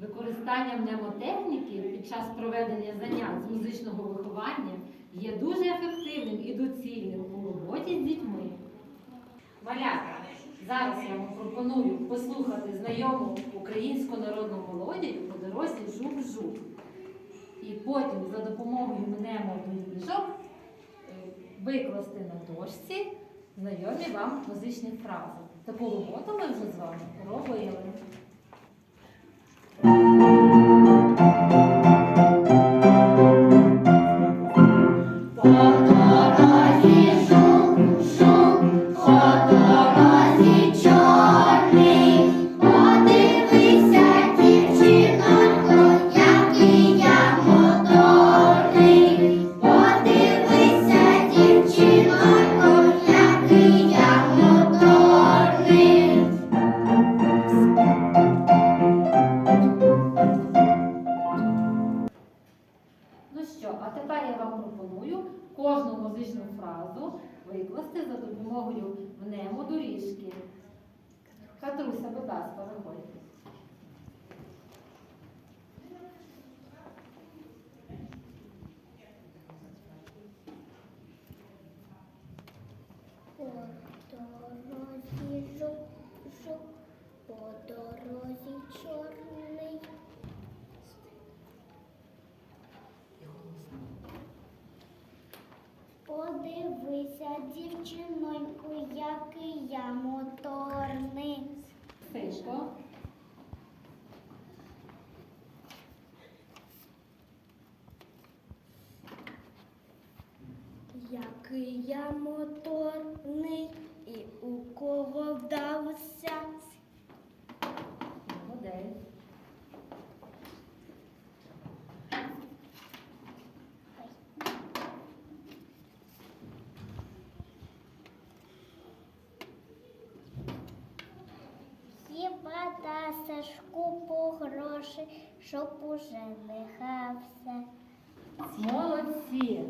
Використання мнемотехніки під час проведення занять з музичного виховання є дуже ефективним і доцільним у роботі з дітьми. Малята, зараз я вам пропоную послухати знайому українську народну мелодію по дорозі жук-жук. І потім за допомогою мнемоторіжок е, викласти на дошці знайомі вам музичні фрази. Таку роботу ми вже з вами робили. Кожну музичну фразу викласти за допомогою мнемодоріжки. Катруся, будь ласка, виходьте. По дорозі жук, по дорозі чорний. Подивися, дівчиноньку, який я моторний. Тихо. Який я моторний і у кого вдався. Молодець. Хіба та Сашку по гроші, щоб уже не гався. Молодці.